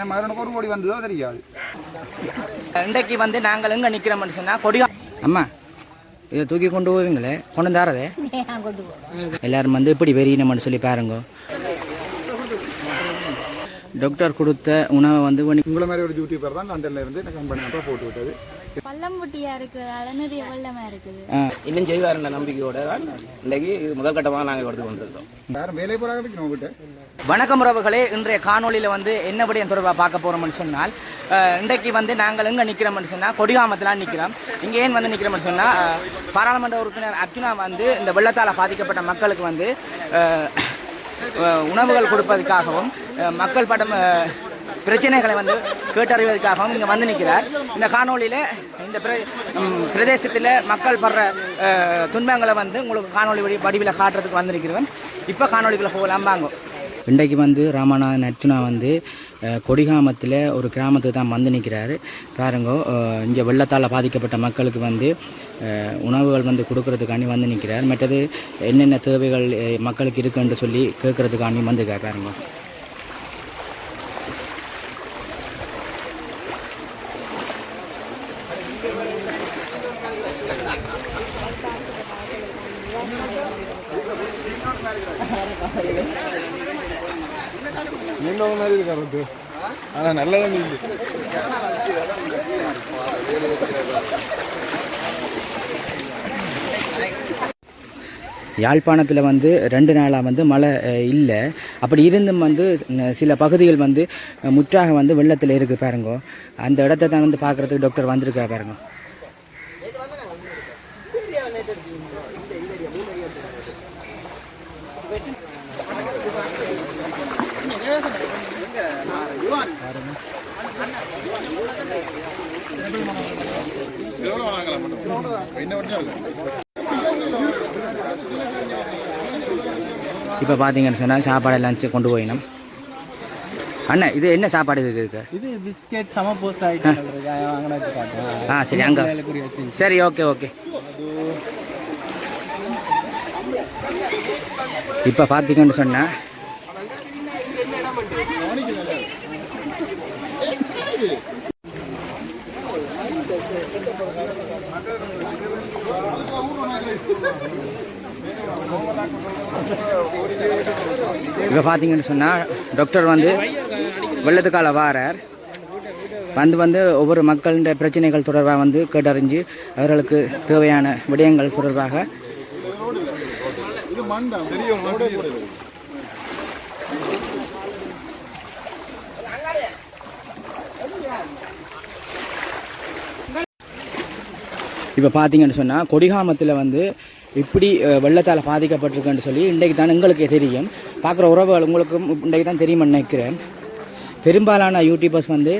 என் மகனுக்கு ஒரு கோடி வந்ததோ தெரியாது இன்றைக்கு வந்து நாங்கள் எங்கே நிற்கிறோம்னு சொன்னால் கொடிகா அம்மா இதை தூக்கி கொண்டு போவீங்களே கொண்டு வந்து தாரதே எல்லாரும் வந்து இப்படி வெறியினம்னு சொல்லி பாருங்க டாக்டர் கொடுத்த உணவை வந்து உங்களை மாதிரி ஒரு யூடியூபர் தான் லண்டன்ல இருந்து எனக்கு கம்பெனி போட்டு விட்டது பள்ளம்புட்டியா இருக்கிறதால நிறைய வெள்ளமா இருக்குது? இன்னும் செய்வார் நம்பிக்கையோட தான் இன்றைக்கு இது முதல் கட்டமாக நாங்கள் எடுத்து கொண்டிருக்கோம் யாரும் வேலை போறாங்க வைக்கணும் கிட்ட வணக்கம் உறவுகளே இன்றைய காணொளியில் வந்து என்ன விடயம் தொடர்பாக பார்க்க போகிறோம்னு சொன்னால் இன்றைக்கு வந்து நாங்கள் எங்கே நிற்கிறோம்னு சொன்னால் கொடிகாமத்தில் நிற்கிறோம் இங்கே ஏன் வந்து நிற்கிறோம்னு சொன்னால் பாராளுமன்ற உறுப்பினர் அர்ஜுனா வந்து இந்த வெள்ளத்தால் பாதிக்கப்பட்ட மக்களுக்கு வந்து உணவுகள் கொடுப்பதற்காகவும் மக்கள் படம் பிரச்சனைகளை வந்து கேட்டறிவதற்காகவும் இங்கே வந்து நிற்கிறார். இந்த காணொலியில் இந்த பிரதேசத்தில் மக்கள் படுற துன்பங்களை வந்து உங்களுக்கு காணொளி வடி வடிவில் காட்டுறதுக்கு வந்து நிற்கிறோம் இப்போ காணொலிக்குள்ளே போகலாம் வாங்க. இன்றைக்கு வந்து ராமநாதன் அர்ச்சுனா வந்து கொடிகாமத்தில் ஒரு கிராமத்துக்கு தான் வந்து நிற்கிறாரு. பாருங்க இங்கே வெள்ளத்தால் பாதிக்கப்பட்ட மக்களுக்கு வந்து உணவுகள் வந்து கொடுக்கறதுக்காண்டி வந்து நிற்கிறார். மற்றது என்னென்ன தேவைகள் மக்களுக்கு இருக்குன்னு சொல்லி கேட்குறதுக்காண்டி வந்து பாருங்க. நல்லதான் இல்லை யாழ்ப்பாணத்தில் வந்து ரெண்டு நாளாக வந்து மழை இல்லை. அப்படி இருந்தும் வந்து சில பகுதிகள் வந்து முற்றாக வந்து வெள்ளத்தில் இருக்குது பாருங்க. அந்த இடத்த தான் வந்து பார்க்குறதுக்கு டாக்டர் வந்திருக்கா பாருங்க. இப்போ பார்த்தீங்கன்னு சொன்னால் சாப்பாடு லஞ்சு கொண்டு போயினோம் அண்ணா இது என்ன சாப்பாடு இதுக்கு? இருக்கு. இது பிஸ்கெட் சமபோஸ் ஐட்டம் ஆ சரி அங்கே. சரி ஓகே ஓகே இப்போ பார்த்தீங்கன்னு சொன்னால் இப்போ பார்த்தீங்கன்னு சொன்னால் டாக்டர் வந்து வெள்ளத்துக்கால வாரார். வந்து வந்து ஒவ்வொரு மக்களின் பிரச்சனைகள் தொடர்பாக வந்து கேட்டறிஞ்சு அவர்களுக்கு தேவையான விடயங்கள் தொடர்பாக இது மண் தான் தெரியும் இப்போ பார்த்தீங்கன்னு சொன்னால் கொடிகாமத்தில் வந்து இப்படி வெள்ளத்தால் பாதிக்கப்பட்டிருக்குன்னு சொல்லி இன்றைக்கு தான் எங்களுக்கே தெரியும். பார்க்குற உறவுகள் உங்களுக்கும் இன்றைக்கு தான் தெரியும்னு நினைக்கிறேன். பெரும்பாலான யூடியூபர்ஸ் வந்து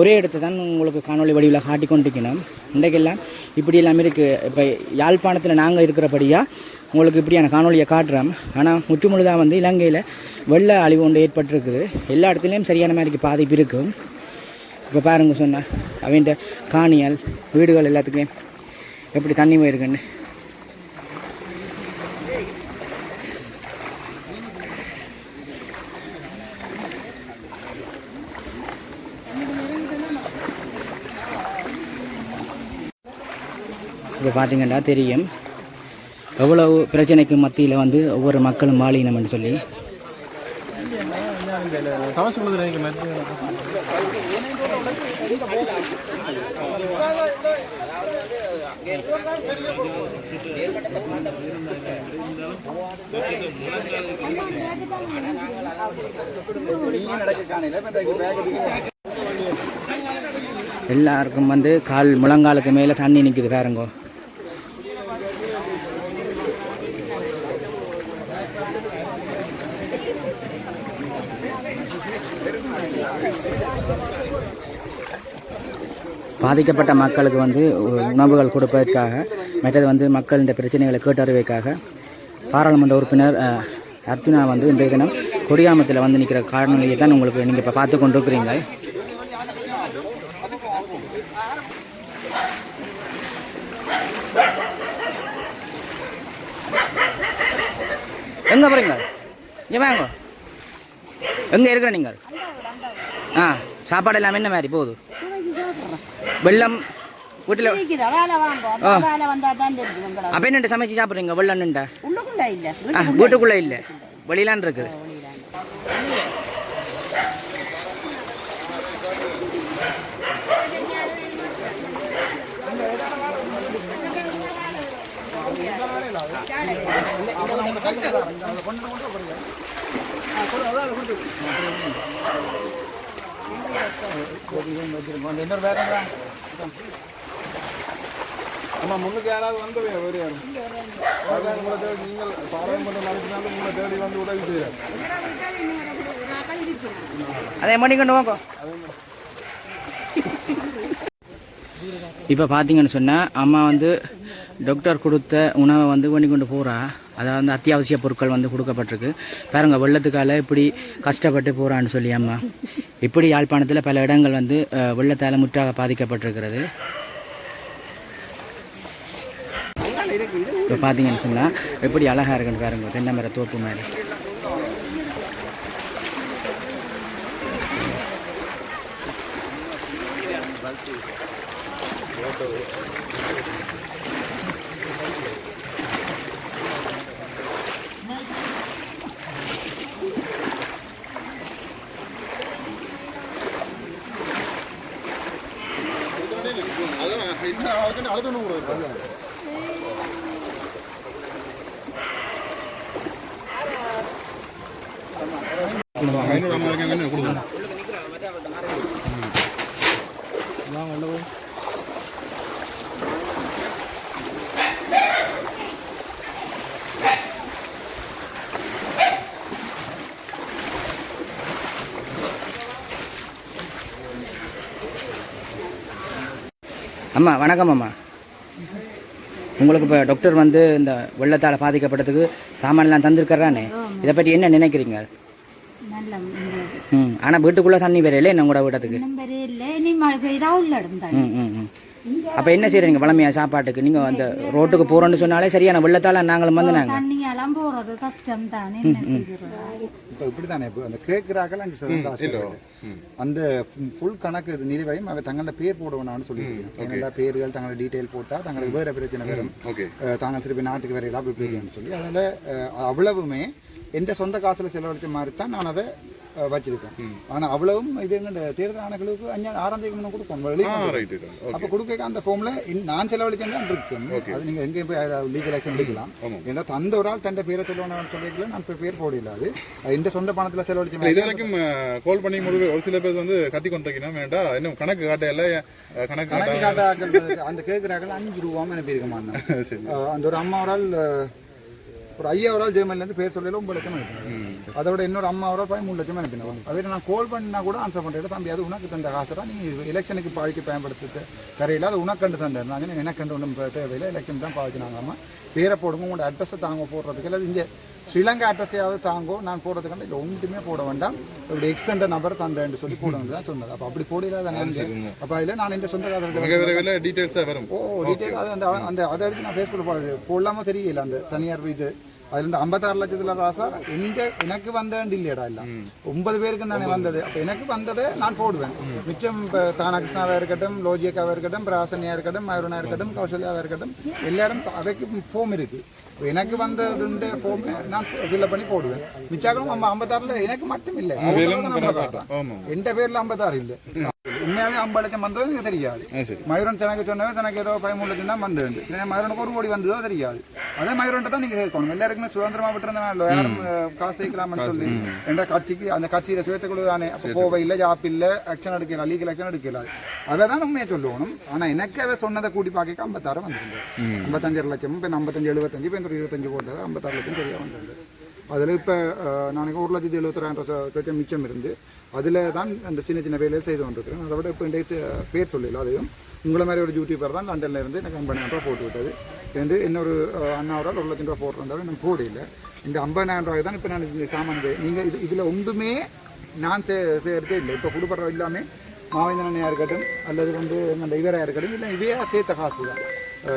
ஒரே இடத்தை தான் உங்களுக்கு காணொளி வடிவில் காட்டி கொண்டிருக்கணும். இன்றைக்கெல்லாம் இப்படி எல்லாமே இருக்குது இப்போ யாழ்ப்பாணத்தில் நாங்கள் இருக்கிறபடியாக உங்களுக்கு இப்படியான காணொலியை காட்டுறோம். ஆனால் முற்றுமுழுதாக வந்து இலங்கையில் வெள்ள அழிவு ஒன்று ஏற்பட்டிருக்குது. எல்லா இடத்துலையும் சரியான மாதிரி பாதிப்பு இருக்கும். இப்போ பாருங்க சொன்னா அவன்கிட்ட காணியால் வீடுகள் எல்லாத்துக்கும் எப்படி தண்ணி போயிருக்குன்னு. இப்போ பார்த்தீங்கன்னா தெரியும். எவ்வளவு பிரச்சனைக்கு மத்தியில் வந்து ஒவ்வொரு மக்களும் வாழினம்னு சொல்லி. எல்லாருக்கும் வந்து கால் முழங்காலுக்கு மேலே தண்ணி நிற்குது பாருங்கோ. பாதிக்கப்பட்ட மக்களுக்கு வந்து உணவுகள் கொடுப்பதற்காக மற்றது வந்து மக்களின் பிரச்சனைகளை கேட்டறிவதற்காக பாராளுமன்ற உறுப்பினர் அர்ஜுனா வந்து இன்றைய தினம் கொடியாமத்தில் வந்து நிற்கிற காரணங்களை தான் உங்களுக்கு நீங்கள் இப்போ பார்த்து கொண்டிருக்கிறீங்க. எங்கே போகிறீங்க இங்கே வாங்க. எங்கே இருக்கிற நீங்கள்? ஆ சாப்பாடு எல்லாமே என்ன மாதிரி போகுது வெள்ளம் வீட்டில் இருக்குது அதால வாங்குவோம் ஆ. அதால வந்தா தான் தெரியும் உங்களோட அப்போ என்னண்டு சமைச்சு சாப்பிட்றீங்க வெள்ளம்னுண்டா உள்ளுக்குள்ள இல்ல ஆ வீட்டுக்குள்ளே இல்லை வெளியிலான் இருக்குது இன்னொரு வேற ஆமா முன்னுக்கு யாராவது வந்து வேறு யாரும். அதான் உங்களை தேடி நீங்கள் பாராளுமன்றம் நடத்தினாலும் உங்களை தேடி வந்து உதவி செய்கிறார் அதே மாதிரி கொண்டு வாங்க. இப்போ பார்த்தீங்கன்னு சொன்னால் அம்மா வந்து டாக்டர் கொடுத்த உணவை வந்து பண்ணி கொண்டு போகிறா அதாவது வந்து அத்தியாவசிய பொருட்கள் வந்து கொடுக்கப்பட்டிருக்கு. பாருங்க வெள்ளத்துக்கால இப்படி கஷ்டப்பட்டு போகிறான்னு சொல்லி அம்மா. இப்படி யாழ்ப்பாணத்தில் பல இடங்கள் வந்து வெள்ளத்தால் முற்றாக பாதிக்கப்பட்டிருக்கிறது. இப்போ பார்த்தீங்கன்னு சொன்னால் எப்படி அழகாக இருக்குன்னு பாருங்க தென்னை மர தோப்பு மாதிரி. அம்மா வணக்கம் அம்மா. உங்களுக்கு இப்போ டாக்டர் வந்து இந்த வெள்ளத்தால் பாதிக்கப்பட்டதுக்கு சாமான்லாம் தந்திருக்கறானே. இதை பற்றி என்ன நினைக்கிறீங்க? ம் ஆனால் வீட்டுக்குள்ளே தண்ணி வேற இல்லை என்ன கூட வீட்டத்துக்கு ம் ம் அப்போ என்ன செய்கிறீங்க வளமையா சாப்பாட்டுக்கு நீங்கள் அந்த ரோட்டுக்கு போகிறோன்னு சொன்னாலே சரியான வெள்ளத்தால் நாங்களும் வந்து நாங்கள் தண்ணியெல்லாம் போறது கஷ்டம் தானே இப்போ இப்படி தானே இப்போ அந்த கேட்குறாக்கள். அந்த ஃபுல் கணக்கு நிலுவையும் அவ தங்களோட பேர் போட வேணாம்னு சொல்லியிருக்கேன் என்னடா பேர்கள் தங்களோட டீட்டெயில் போட்டால் தங்களுக்கு வேற பிரச்சனை வரும். தாங்கள் திருப்பி நாட்டுக்கு வரையில அப்படி போயிருக்கேன்னு சொல்லி. அதில் அவ்வளவுமே எந்த சொந்த காசுல செலவழிச்ச மாதிரி தான் நான் அதை அஹ், வச்சிருக்கேன் ஆனா அவ்வளவும் இது தேர்தல் ஆணைகளுக்கு அஞ்சா ஆறாம் தேதி முன்ன கொடுப்போம். அப்ப கொடுக்க அந்த ஃபார்ம்ல நான் செலவழிச்சேன் இருக்கும். அது நீங்க எங்க போய் லீகல் ஆக்ஷன் எடுக்கலாம். ஏன்னா தந்த ஒரு ஆள் தந்த பேரை சொல்லணும்னு சொல்லிக்கல நான் இப்ப பேர் போடல அது. எந்த சொந்த பணத்துல செலவழிச்ச இது வரைக்கும் கால் பண்ணி முடிவு ஒரு சில பேர் வந்து கத்தி கொண்டிருக்கணும் வேண்டாம் இன்னும் கணக்கு காட்டையில அஹ், கணக்கு கணக்கு காட்டாக்கள் அந்த கேட்குறாக்கள் அஞ்சு ரூபான்னு அனுப்பியிருக்கமா அந்த ஒரு அம்மா ஒரு ஆள் ஒரு ஐயா ஒரு பேர் சொல்லல ஒன்பது லட்சம் அனுப்பினேன் அதோட இன்னொரு அம்மா ஒரு மூணு லட்சம் அனுப்பினேன் அதே நான் கால் பண்ணா கூட ஆன்சர் பண்ணுறது தம்பி அது உனக்கு தந்த காசு தான். நீங்க எலெக்ஷனுக்கு பாதிக்க பயன்படுத்த தரையில அது உனக்கண்டு தந்தேன். நாங்கள் எனக்கண்டு ஒன்றும் தேவையில்லை. எலெக்ஷன் தான் பாய்ச்சினாங்கம்மா பேரை போடுங்க உங்களோட அட்ரஸை தாங்க போடுறதுக்கு. இல்லை இங்கே ஸ்ரீலங்கா அட்ரஸையாவது தாங்கோ நான் போடுறதுக்காண்ட இல்லை ஒன்றுமே போட வேண்டாம். இப்படி எக்ஸ்டெண்ட் நம்பர் தந்தேன்னு சொல்லி போடுங்க தான் சொன்னது. அப்போ அப்படி போடல அப்போ அதில் நான் இந்த சொந்த மிக காசு விரைவில் டீட்டெயில்ஸா வரும். ஓ டீட்டெயில் அது அந்த அந்த அதை எடுத்து நான் ஃபேஸ்புக்கில் போடுறது போடலாமோ தெரியல. அந்த தனியார் இது அதுல இருந்து ஐம்பத்தாறு லட்சத்துல ராசா எந்த எனக்கு வந்தேன் இல்லையடா இல்ல ஒன்பது பேருக்கு தானே வந்தது அப்ப எனக்கு வந்ததை நான் போடுவேன் மிச்சம் இப்போ தானா கிருஷ்ணாவா இருக்கட்டும் லோஜியக்காவா இருக்கட்டும் பிராசனியா இருக்கட்டும் மயூரனா இருக்கட்டும் கௌசல்யாவா இருக்கட்டும் எல்லாரும் அதுக்கு ஃபோம் இருக்கு இப்ப எனக்கு வந்ததுன்ற ஃபோம் நான் ஃபில்அப் பண்ணி போடுவேன் மிச்சாக்களும் நம்ம ஐம்பத்தாறுல எனக்கு மட்டும் இல்லை எந்த பேர்ல ஐம்பத்தாறு இல்லை உண்மையாவே ஐம்பது லட்சம் வந்ததோ எனக்கு தெரியாது மயூரன் தனக்கு சொன்னவே தனக்கு ஏதோ பதிமூணு லட்சம் தான் வந்தது மயூரனுக்கு ஒரு கோடி வந்ததோ தெரியாது அதே மயூரன் தான் நீங்க கேட்கணும் எல்லாருக்குமே சுதந்திரமா விட்டுருந்தா யாரும் காசு சேர்க்கலாம்னு சொல்லி எந்த கட்சிக்கு அந்த கட்சியில சேர்த்துக்குள்ள தானே. அப்போ கோவை இல்லை ஜாப் இல்லை ஆக்ஷன் எடுக்கலாம் லீகல் ஆக்ஷன் எடுக்கலாது அவ தான் உண்மையை சொல்லணும். ஆனா எனக்கு அவ சொன்னதை கூட்டி பார்க்க ஐம்பத்தாறு வந்துருந்தது ஐம்பத்தஞ்சு லட்சம் இப்போ ஐம்பத்தஞ்சு எழுபத்தஞ்சு இப்போ இருபத்தஞ்சு போட்டது ஐம்பத்தாறு லட்சம் சரியா வந்தது அதில் இப்போ நாளைக்கு ஒரு லட்சத்தி எழுபத்தாயிரம் லட்சம் மிச்சம் இருந்து அதில் தான் அந்த சின்ன சின்ன வேலையை செய்து கொண்டிருக்கிறேன். அதை விட இப்போ பேர் சொல்லல அதுவும் உங்களை மாதிரி ஒரு யூடியூபர் தான் லண்டன்ல இருந்து எனக்கு ரூபா போட்டு விட்டது. என்று வந்து இன்னொரு அண்ணாவரால் ஒரு லட்சம் ரூபா போட்டுருந்தாலும் எனக்கு போடல இந்த ஐம்பதாயிரம் ரூபாய் தான் இப்போ நான் இந்த சாமான் நீங்கள் இது இதில் ஒன்றுமே நான் சே சேர்த்தே இல்லை. இப்போ கொடுக்குற எல்லாமே மாவேந்திரனையாக இருக்கட்டும் அல்லது வந்து அந்த இவராக இருக்கட்டும் இல்லை இவையாக சேர்த்த காசு தான்.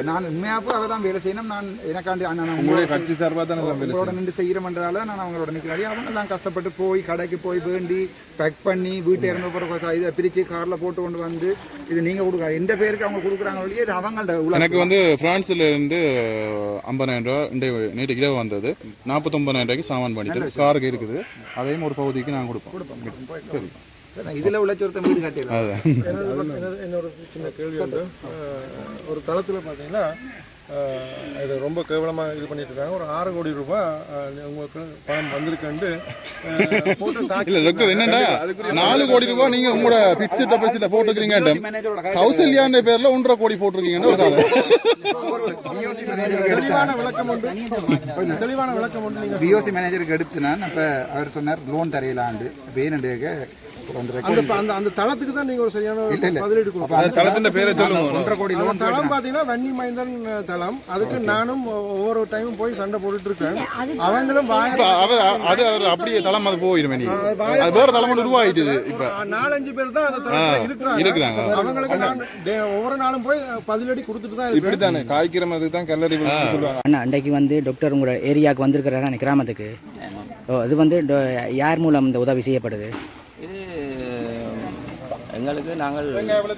நான் உண்மையாப்போ அவ தான் வேலை செய்யணும். நான் எனக்காண்டி நான் உங்களுடைய உங்களோட கட்சி சார்பாக தான் உங்களோட நின்று செய்கிறமன்றதால நான் அவங்களோட நிற்கிறாடி அவங்க எல்லாம் கஷ்டப்பட்டு போய் கடைக்கு போய் வேண்டி பேக் பண்ணி வீட்டை இறந்த பிறகு இதை பிரித்து காரில் போட்டு கொண்டு வந்து இது நீங்கள் கொடுக்க எந்த பேருக்கு அவங்க கொடுக்குறாங்க வழியே இது அவங்கள்ட்ட உள்ள எனக்கு வந்து பிரான்ஸ்ல இருந்து ஐம்பதாயிரம் ரூபா நேற்று இரவு வந்தது. நாற்பத்தொம்பதாயிரம் ரூபாய்க்கு சாமான் பண்ணிட்டு காருக்கு இருக்குது. அதையும் ஒரு பகுதிக்கு நான் கொடுப்போம். சரி. சரி, இதுல உள்ள ஒருத்தன் வீடு கட்டிடலாம் என்னோட- சின்ன கேள்வி வந்து ஒரு தளத்தில் பார்த்தீங்கன்னா இது ரொம்ப கேவலமாக இது பண்ணிட்டு இருக்காங்க. ஒரு ஆறு கோடி ரூபாய் உங்களுக்கு பணம் டாக்டர் என்னடா? நாலு கோடி ரூபாய் நீங்க உங்களோட பிக்ஸ்ட் டெபாசிட்ல போட்டிருக்கீங்க கௌசல்யான்ற பேர்ல ஒன்றரை கோடி மேனேஜருக்கு தெளிவான விளக்கம் உண்டு. தெளிவான விளக்கம் உண்டு நீங்கள் பிஓசி மேனேஜருக்கு எடுத்து நான் அப்போ அவர் சொன்னார் லோன் தரையிலாண்டு வேணுண்டேக்க ஒரு அந்த அந்த அந்த தளத்துக்கு தான் நீங்கள் ஒரு சரியான பதிலீடு கொடுக்கணும். அந்த தளத்தின் பேரை சொல்லுங்க ஒன்றரை கோடி லோன் தளம் பார்த்தீங்கன்னா வன்னி மைந்தன் தளம். அதுக்கு நானும் ஒவ்வொரு டைமும் போய் சண்டை போட்டுட்டு இருக்கேன் அவங்களும் அவர் அது அவர் அப்படியே தளம் அது போயிடுமே நீ. அது வேற தளம் உருவாயிட்டுது இப்ப. நாலஞ்சு பேர் தான் அந்த தளத்துல இருக்கிறாங்க. அவங்களுக்கு நான் ஒவ்வொரு நாளும் போய் பதிலடி கொடுத்துட்டு தான் இருக்கேன். இப்படித்தானே? காய்க்கிற மாதிரி தான் கல்லறி சொல்லுவாங்க அண்ணா அன்றைக்கு வந்து டாக்டர் உங்களோட ஏரியாவுக்கு வந்திருக்கிறாரா கிராமத்துக்கு? இது வந்து யார் மூலம் இந்த உதவி செய்யப்படுது? எங்களுக்கு நாங்கள்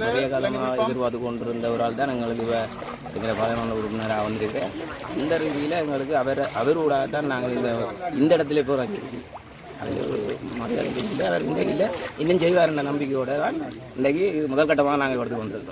நிறைய காலமாக எதிர்பார்த்து கொண்டிருந்த ஒரு ஆள் தான் எங்களுக்கு இப்போ இருக்கிற பதினொன்று உறுப்பினராக வந்திருக்கேன் இந்த ரீதியில் எங்களுக்கு அவர் அவரோட தான் நாங்கள் இந்த இந்த இடத்துல இப்போ மரியாதை இல்லை அவர் இந்த இல்லை. இன்னும் செய்வார் என்ற நம்பிக்கையோட தான் இன்றைக்கி இது முதல் கட்டமாக நாங்கள் எடுத்து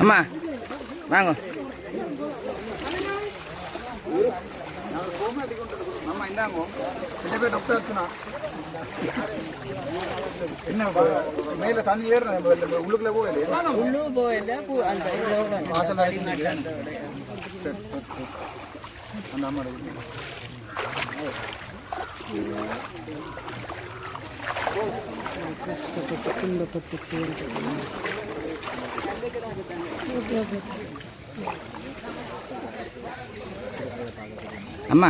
அம்மா வாங்க. என்ன மேல தண்ணி ஏறுறேன் உள்ளுக்குள்ள போகலையே அம்மா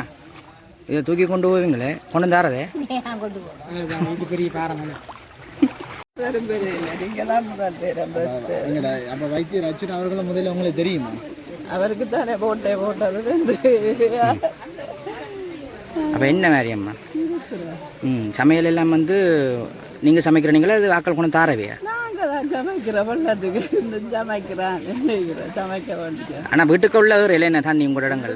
இதை தூக்கி கொண்டு போவீங்களே? கொண்டு தாரதே. இது பெரிய பாரம் அப்ப வைத்தியர் அச்சுன் அவர்களும் முதல்ல உங்களுக்கு தெரியுமா? அவருக்கு தானே போட்டே போட்டது வந்து. அப்போ என்ன மாதிரி அம்மா? ம் சமையல் எல்லாம் வந்து நீங்கள் சமைக்கிறீங்களா அது ஆக்கள் கொண்டு தாரவையா? தான் சமைக்கிறோம் வெள்ளத்துக்கு இந்த சமைக்கிறான் சமைக்க வேண்டிய ஆனால் வீட்டுக்கு உள்ள ஒரு இல்லை என்ன? தண்ணி உங்களோட இடங்கள்.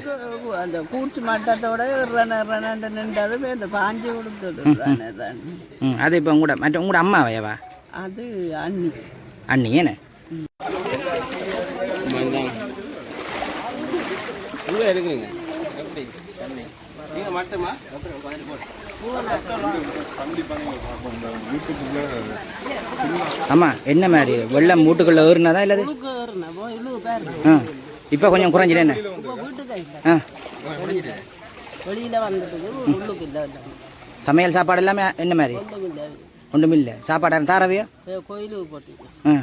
அந்த கூச்சு மட்டத்தோட இறனண்டு நின்றது இந்த பாஞ்சு கொடுத்தது. தானே ம். அது இப்போ உங்களோட மற்ற உங்களோட அம்மாவையவா? அது அண்ணி. அண்ணி ஏன்னு? உள்ளே இருக்கிறீங்க எப்படி? நீங்கள் மட்டுமா? அம்மா என்ன மாதிரி? வெள்ளம் வீட்டுக்குள்ளே ஏறுனதா இல்லது? ஆ இப்போ கொஞ்சம் குறைஞ்சிடு என்ன? ஆ. வெளியில. வந்துட்டு உள்ளுக்கு இல்லை சமையல் சாப்பாடு எல்லாமே என்ன மாதிரி? ஒன்றும் இல்லை சாப்பாடு தாரவையா? கோயிலுக்கு போட்டு ஆ.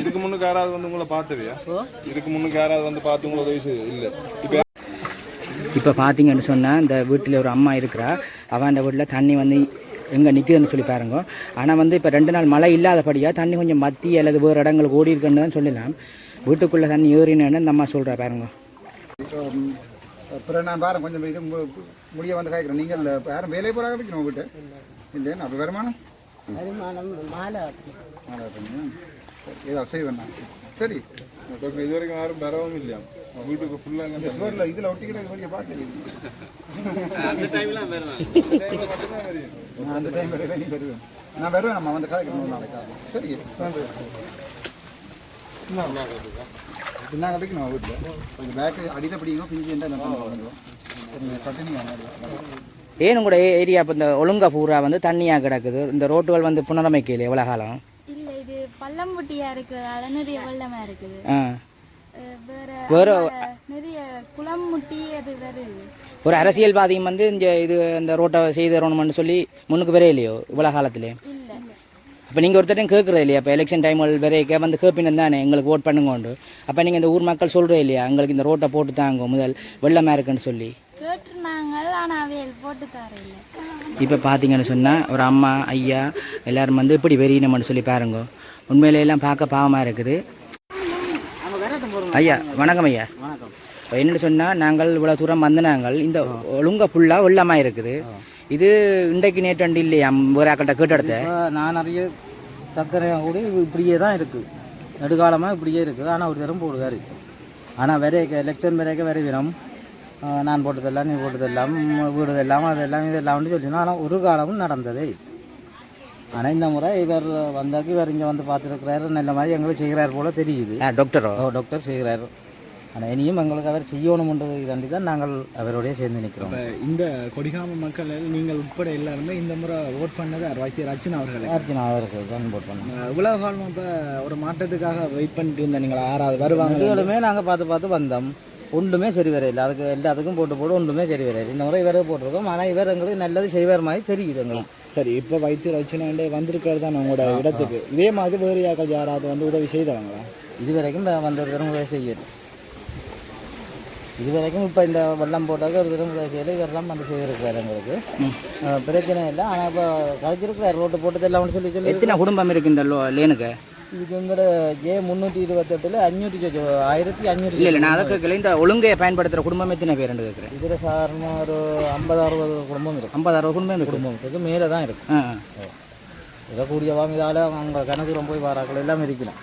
இதுக்கு முன்னுக்கு யாராவது வந்து உங்களை பார்த்தவையா? இதுக்கு முன்னுக்கு யாராவது வந்து பார்த்து உங்களை உதவி இல்லை. இப்போ இப்போ பார்த்தீங்கன்னு சொன்னால் இந்த வீட்டில் ஒரு அம்மா இருக்கிறா. அவன் வீட்டில் தண்ணி வந்து எங்கே நிற்குதுன்னு சொல்லி பாருங்க. ஆனால் வந்து இப்போ ரெண்டு நாள் மழை இல்லாதபடியாக தண்ணி கொஞ்சம் மத்தி அல்லது வேறு இடங்களுக்கு ஓடி இருக்குன்னு தான் சொல்லலாம் வீட்டுக்குள்ளே தண்ணி ஏறினேன்னு இந்த அம்மா சொல்கிறா பாருங்க. அப்புறம் நான் பாருங்க கொஞ்சம் இது மு- முடிய வந்து கேட்குறேன் நீங்கள் யாரும் வேலையை போகிறாங்க வைக்கணும் வீட்டு இல்லை அப்போ வருமானம்? வருமானம் மாலை நல்லா இருக்குங்க. சரி, நான் சரி. இது வரைக்கும் யாரும் வரவும் இல்லையா? வீட்டுக்கு ஃபுல்லாக இந்த சுவரில் இதில் ஒட்டிக்கிட்டு வெளியே பார்க்கல அந்த டைம்லாம் வேறு நான் அந்த டைம் வருவேன் நீ வருவேன். நான் வருவேன் நம்ம வந்து கதைக்கணும் நாளைக்கு சரி. வந்து சின்ன கடைக்கு நான் வீட்டில். கொஞ்சம் பேக்கு அடியில் பிடிக்கணும் பிஞ்சு இருந்தால் என்ன பண்ணுவோம்? கொஞ்சம் பட்டினி ஏன் உங்களோட ஏரியா இப்போ இந்த ஒழுங்கா பூரா வந்து தண்ணியாக கிடக்குது? இந்த ரோட்டுகள் வந்து புனரமைக்கல எவ்வளோ காலம் இல்ல இது பள்ளம்புட்டியா இருக்கிறதால நிறைய வெள்ளமா இருக்குது. வேற நிறைய குளம் முட்டி அது ஒரு அரசியல்வாதியும் வந்து இந்த இது இந்த ரோட்டை செய்து தரணும்னு சொல்லி முன்னுக்கு வரே இல்லையோ இவ்வளோ காலத்திலே? அப்போ நீங்கள் ஒருத்தரையும் கேட்குறது இல்லையா? இப்போ எலெக்ஷன் டைம்கள் வரைக்க வந்து கேட்பினு தானே எங்களுக்கு ஓட் பண்ணுங்கோண்டு. அப்போ நீங்கள் இந்த ஊர் மக்கள் சொல்கிறே இல்லையா? எங்களுக்கு இந்த ரோட்டை போட்டு தாங்க முதல் வெள்ளமாக இருக்குன்னு சொல்லி. இப்போ பார்த்தீங்கன்னு சொன்னால் ஒரு அம்மா ஐயா எல்லாரும் வந்து இப்படி வெறியணும்னு சொல்லி பாருங்க. உண்மையில எல்லாம் பார்க்க பாவமாக இருக்குது. ஐயா வணக்கம் ஐயா. வணக்கம். இப்போ என்னன்னு சொன்னால் நாங்கள் இவ்வளோ தூரம் வந்து நாங்கள் இந்த ஒழுங்க ஃபுல்லாக வெள்ளமாக இருக்குது. இது இன்றைக்கு நேற்று இல்லையா? ஒரு ஆக்கிட்ட கேட்டெடுத்த. நான் நிறைய சர்க்கரை கூட இப்படியே தான் இருக்குது நெடுகாலமாக இப்படியே இருக்குது ஆனால் ஒரு தரம் போடுவார். ஆனால் விரைக்க எலெக்ஷன் விரைக்க விரைவினம் நான் போட்டதெல்லாம் நீ போட்டதெல்லாம் வீடு எல்லாம் அதெல்லாம் இதெல்லாம் சொல்லினோம். ஆனால் ஒரு காலமும் நடந்ததே. ஆனால் இந்த முறை இவர் வந்தாக்கி இவர் இங்கே வந்து பார்த்துருக்கிறாரு. நல்ல மாதிரி எங்களுக்கு செய்கிறார் போல தெரியுது. டாக்டரோ ஓ டாக்டர் செய்கிறார். ஆனால் இனியும் எங்களுக்கு அவர் செய்யணும்ன்றது தாண்டி தான் நாங்கள் அவரோடய சேர்ந்து நிற்கிறோம். இந்த கொடிகாம மக்கள் நீங்கள் உட்பட எல்லாருமே இந்த முறை ஓட் பண்ணது வைத்தியர் அர்ஜுன் அவர்களை. அர்ஜுனா அவருக்கு தான் போட் பண்ணோம். இவ்வளவு காலம் இப்போ ஒரு மாற்றத்துக்காக வெயிட் பண்ணிட்டு இருந்த நீங்கள்? ஆறாவது வருவாங்க நாங்கள் பார்த்து பார்த்து வந்தோம். ஒன்றுமே சரி வரையில்லை அதுக்கு எல்லாத்துக்கும் போட்டு போட்டு ஒன்றுமே சரி வரையில்லை இந்த முறை இவரே போட்டிருக்கோம். ஆனால் இவர் எங்களுக்கு நல்லது செய்வார் மாதிரி தெரியுது எங்களுக்கு. சரி இப்போ வைத்தியர் அர்ஜுனாண்டே வந்திருக்கிறது தான் உங்களோட இடத்துக்கு. இதே மாதிரி வேறு யாராவது யாராவது வந்து உதவி செய்தவங்களா இது வரைக்கும் வந்த ஒரு தரம் உதவி செய்யல. இது வரைக்கும் இப்போ இந்த வெள்ளம் போட்டாக்க ஒரு தரம் உதவி செய்யல. இவரெல்லாம் வந்து செய்திருக்கிறார் எங்களுக்கு. பிரச்சனை இல்லை. ஆனால் இப்போ கதைச்சிருக்கிறார் ரோட்டு போட்டது எல்லாம் சொல்லி சொல்லி எத்தனை குடும்பம் இருக்கு இந்த லோ லேனுக்கு? இதுக்கு எங்களோட ஜே முந்நூற்றி இருபத்தெட்டில் அஞ்சூற்றி ஆயிரத்தி அஞ்சூற்றி இல்லை இல்லை நான் அதை கேட்கல இந்த ஒழுங்கை பயன்படுத்துகிற குடும்பம் எத்தனை பேர் கேட்குறேன் இதில் சாதாரண ஒரு ஐம்பது அறுபது குடும்பம் இருக்கும் ஐம்பது அறுபது குடும்பம் குடும்பம் இருக்கு மேலே தான் இருக்கு. ஆ ஆ. இதை கூடியவாங்க இதால் அங்கே கணக்கு போய் வாராக்கள் எல்லாம் இருக்கலாம்